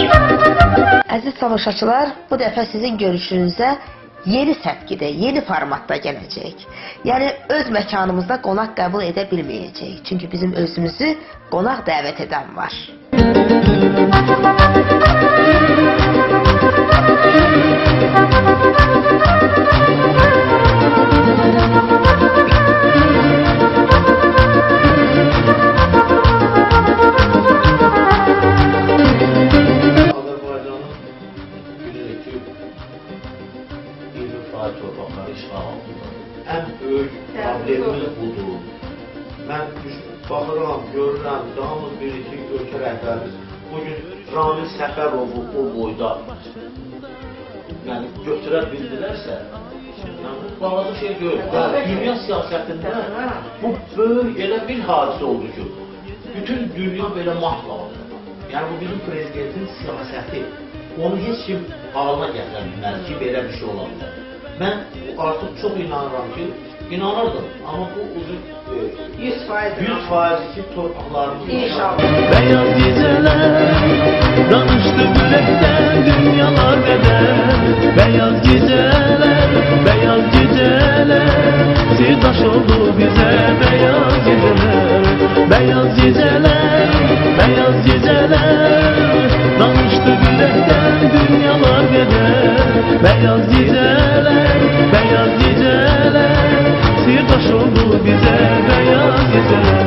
Əziz tamaşaçılar, bu dəfə sizin görüşünüzə yeni səpkidə, yeni formatda gələcək. Yəni öz məkanımızda qonaq qəbul edə bilməyəcək. Çünki bizim özümüzü qonaq dəvət edən var. Azərbaycanın 20 faiz torpaqları işğal altındadır. Ən böyük problemimiz budur. Mən baxıram, görürəm, hamımız ki, ölkə rəhbərimiz bugün Ramil Səfərovu o boyda yəni götürə bildilərsə, yəni balaca şey deyil. Yəni, dünya siyasətində bu böyük elə bir hadisə oldu ki, bütün dünya belə mahvoldu. Yəni bu bizim prezidentin siyasəti. Onu heç kim halına gətirə bilməz ki, belə bir şey ola bilər. Mən artıq çox inanıram ki, inanırdım. Amma bu uzun e, 100 faiz. 100 faiz ki, torpaqlarımız İnşallah. Beyaz geceler Danıştı yürekten dünyalar bedel Beyaz geceler, beyaz geceler Sirdaş oldu bize beyaz geceler Beyaz geceler, beyaz geceler Danıştı yürekten dünyalar bedel Beyaz geceler oldu bize veya bize